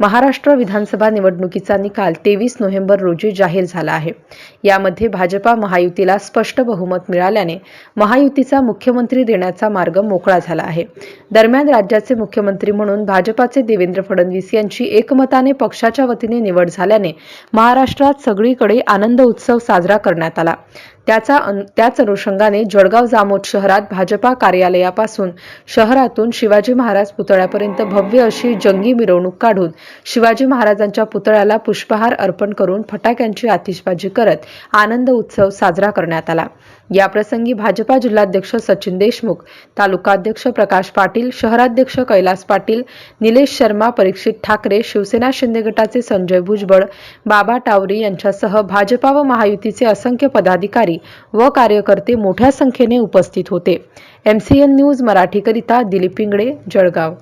महाराष्ट्र विधानसभा निवडणुकीचा निकाल तेवीस नोव्हेंबर रोजी जाहीर झाला आहे. यामध्ये भाजपा महायुतीला स्पष्ट बहुमत मिळाल्याने महायुतीचा मुख्यमंत्री देण्याचा मार्ग मोकळा झाला आहे. दरम्यान राज्याचे मुख्यमंत्री म्हणून भाजपाचे देवेंद्र फडणवीस यांची एकमताने पक्षाच्या वतीने निवड झाल्याने महाराष्ट्रात सगळीकडे आनंद उत्सव साजरा करण्यात आला. त्याचा अनु- त्याच अनुषंगाने जळगाव जामोद शहरात भाजपा कार्यालयापासून शहरातून शिवाजी महाराज पुतळ्यापर्यंत भव्य अशी जंगी मिरवणूक काढून शिवाजी महाराजांच्या पुतळ्याला पुष्पहार अर्पण करून फटाक्यांची आतिषबाजी करत आनंद उत्सव साजरा करण्यात आला. याप्रसंगी भाजपा जिल्हाध्यक्ष सचिन देशमुख तालुकाध्यक्ष प्रकाश पाटील शहराध्यक्ष कैलास पाटील निलेश शर्मा परीक्षित ठाकरे शिवसेना शिंदे गटाचे संजय भुजबळ बाबा टावरी यांच्यासह भाजपा व महायुतीचे असंख्य पदाधिकारी व कार्यकर्ते मोठ्या संख्येने उपस्थित होते. एमसीएन न्यूज मराठीकरिता दिलीप पिंगळे जळगाव.